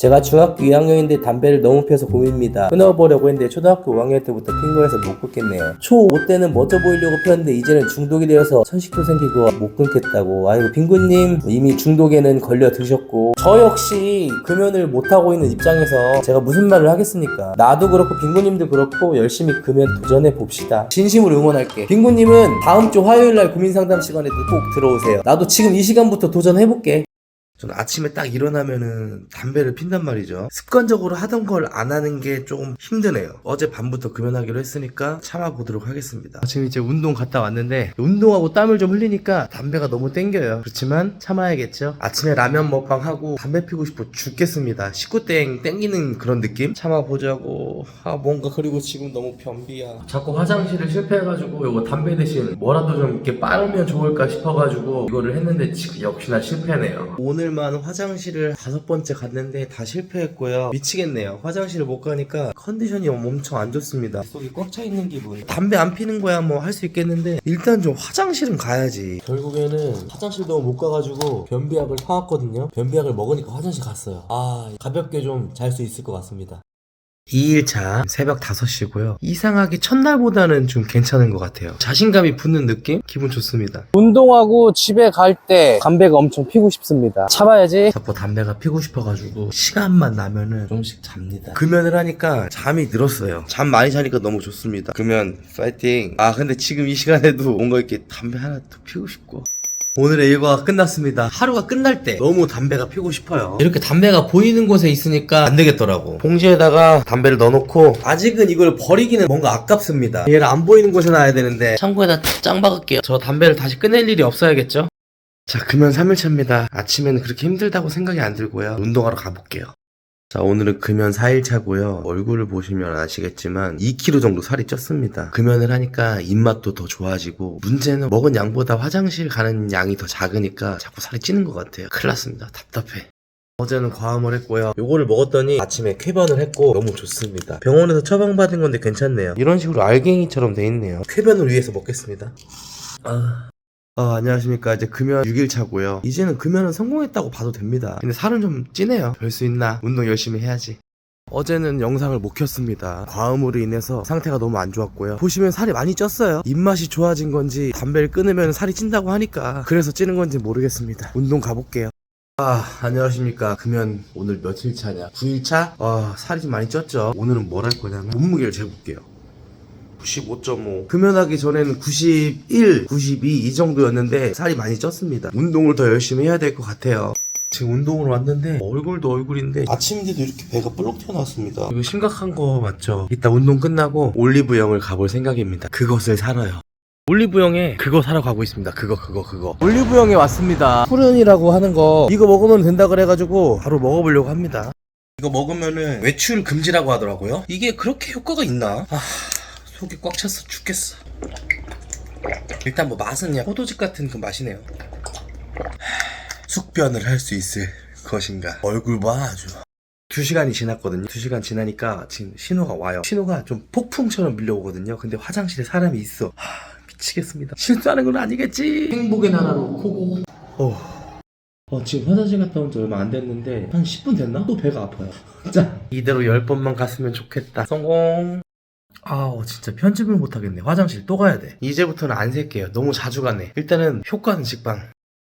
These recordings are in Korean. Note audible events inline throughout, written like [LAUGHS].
제가 중학교 2학년인데 담배를 너무 피워서 고민입니다. 끊어보려고 했는데 초등학교 5학년 때부터 핀 거여서 못 끊겠네요. 초 5 때는 멋져 보이려고 피웠는데 이제는 중독이 되어서 천식도 생기고 못 끊겠다고. 아이고 빙구님 이미 중독에는 걸려 드셨고 저 역시 금연을 못하고 있는 입장에서 제가 무슨 말을 하겠습니까? 나도 그렇고 빙구님도 그렇고 열심히 금연 도전해 봅시다. 진심으로 응원할게. 빙구님은 다음 주 화요일 날 고민 상담 시간에도 꼭 들어오세요. 나도 지금 이 시간부터 도전해 볼게. 저는 아침에 딱 일어나면은 담배를 핀단 말이죠. 습관적으로 하던 걸 안 하는 게 조금 힘드네요. 어제 밤부터 금연하기로 했으니까 참아보도록 하겠습니다. 지금 이제 운동 갔다 왔는데 운동하고 땀을 좀 흘리니까 담배가 너무 땡겨요. 그렇지만 참아야겠죠. 아침에 라면 먹방하고 담배 피고 싶어 죽겠습니다. 식구땡 땡기는 그런 느낌? 참아보자고. 아 뭔가 그리고 지금 너무 변비야. 자꾸 화장실을 실패해가지고 이거 담배 대신 뭐라도 좀 이렇게 빠르면 좋을까 싶어가지고 이거를 했는데 지금 역시나 실패네요. 오늘 만 화장실을 다섯 번째 갔는데 다 실패했고요. 미치겠네요. 화장실을 못 가니까 컨디션이 엄청 안 좋습니다. 속이 꽉 차 있는 기분. 담배 안 피는 거야 뭐 할 수 있겠는데 일단 좀 화장실은 가야지. 결국에는 화장실도 못 가가지고 변비약을 사왔거든요. 변비약을 먹으니까 화장실 갔어요. 아 가볍게 좀 잘 수 있을 것 같습니다. 2일차 새벽 5시고요. 이상하게 첫날보다는 좀 괜찮은 것 같아요. 자신감이 붙는 느낌? 기분 좋습니다. 운동하고 집에 갈 때 담배가 엄청 피고 싶습니다. 참아야지. 자꾸 담배가 피고 싶어가지고 시간만 나면은 좀씩 잡니다. 금연을 하니까 잠이 늘었어요. 잠 많이 자니까 너무 좋습니다. 금연 파이팅. 아 근데 지금 이 시간에도 뭔가 이렇게 담배 하나 더 피우고 싶고. 오늘의 일과가 끝났습니다. 하루가 끝날 때 너무 담배가 피고 싶어요. 이렇게 담배가 보이는 곳에 있으니까 안 되겠더라고. 봉지에다가 담배를 넣어놓고 아직은 이걸 버리기는 뭔가 아깝습니다. 얘를 안 보이는 곳에 놔야 되는데 창고에다 짱 박을게요. 저 담배를 다시 꺼낼 일이 없어야겠죠? 자, 금연 3일차입니다. 아침에는 그렇게 힘들다고 생각이 안 들고요. 운동하러 가볼게요. 자, 오늘은 금연 4일차고요. 얼굴을 보시면 아시겠지만 2kg 정도 살이 쪘습니다. 금연을 하니까 입맛도 더 좋아지고 문제는 먹은 양보다 화장실 가는 양이 더 작으니까 자꾸 살이 찌는 것 같아요. 큰일 났습니다. 답답해. 어제는 과음을 했고요. 요거를 먹었더니 아침에 쾌변을 했고 너무 좋습니다. 병원에서 처방받은 건데 괜찮네요. 이런 식으로 알갱이처럼 돼 있네요. 쾌변을 위해서 먹겠습니다. 아... 아, 안녕하십니까. 이제 금연 6일 차고요. 이제는 금연은 성공했다고 봐도 됩니다. 근데 살은 좀 찌네요. 별 수 있나? 운동 열심히 해야지. 어제는 영상을 못 켰습니다. 과음으로 인해서 상태가 너무 안 좋았고요. 보시면 살이 많이 쪘어요. 입맛이 좋아진 건지 담배를 끊으면 살이 찐다고 하니까 그래서 찌는 건지 모르겠습니다. 운동 가볼게요. 아, 안녕하십니까. 금연 오늘 며칠 차냐? 9일 차? 아, 살이 좀 많이 쪘죠? 오늘은 뭘 할 거냐면 몸무게를 재볼게요. 95.5. 금연하기 전에는 91, 92 이 정도였는데 살이 많이 쪘습니다. 운동을 더 열심히 해야 될 것 같아요. 지금 운동을 왔는데 얼굴도 얼굴인데 아침인데도 이렇게 배가 볼록 튀어나왔습니다. 이거 심각한 거 맞죠? 이따 운동 끝나고 올리브영을 가볼 생각입니다. 그것을 사러요. 올리브영에 그거 사러 가고 있습니다. 그거 그거 그거. 올리브영에 왔습니다. 푸른이라고 하는 거 이거 먹으면 된다 그래가지고 바로 먹어보려고 합니다. 이거 먹으면은 외출 금지라고 하더라고요. 이게 그렇게 효과가 있나? 아, 속이 꽉 찼어 죽겠어. 일단 뭐 맛은 그냥 포도즙 같은 그 맛이네요. 숙변을 할 수 있을 것인가? 얼굴 봐 아주. 두 시간이 지났거든요. 두 시간 지나니까 지금 신호가 와요. 신호가 좀 폭풍처럼 밀려오거든요. 근데 화장실에 사람이 있어. 하, 미치겠습니다. 실수하는 건 아니겠지? 행복의 나라로 코고. 어. 어, 지금 화장실 갔다 온 지 얼마 안 됐는데 한 10분 됐나? 또 배가 아파요. [LAUGHS] 자, 이대로 10번만 갔으면 좋겠다. 성공. 아우 진짜 편집을 못하겠네 화장실 또 가야 돼 이제부터는 안 셀게요 너무 자주 가네 일단은 효과는 직방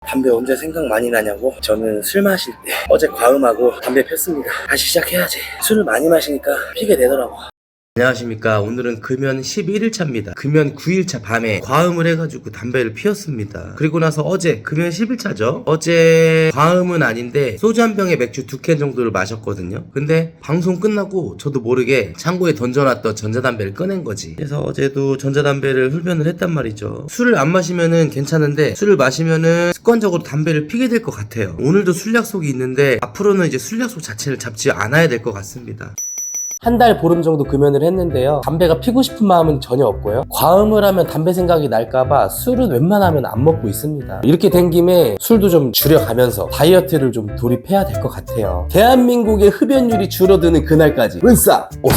담배 언제 생각 많이 나냐고? 저는 술 마실 때 어제 과음하고 담배 폈습니다. 다시 시작해야지. 술을 많이 마시니까 피게 되더라고. 안녕하십니까. 오늘은 금연 11일차입니다. 금연 9일차 밤에 과음을 해가지고 담배를 피웠습니다. 그리고 나서 어제 금연 10일차죠? 어제 과음은 아닌데 소주 한 병에 맥주 두 캔 정도를 마셨거든요. 근데 방송 끝나고 저도 모르게 창고에 던져놨던 전자담배를 꺼낸 거지. 그래서 어제도 전자담배를 흡연을 했단 말이죠. 술을 안 마시면은 괜찮은데 술을 마시면은 습관적으로 담배를 피게 될 것 같아요. 오늘도 술 약속이 있는데 앞으로는 이제 술 약속 자체를 잡지 않아야 될 것 같습니다 한 달 보름 정도 금연을 했는데요. 담배가 피고 싶은 마음은 전혀 없고요. 과음을 하면 담배 생각이 날까봐 술은 웬만하면 안 먹고 있습니다. 이렇게 된 김에 술도 좀 줄여가면서 다이어트를 좀 돌입해야 될 것 같아요. 대한민국의 흡연율이 줄어드는 그날까지 은싸 오스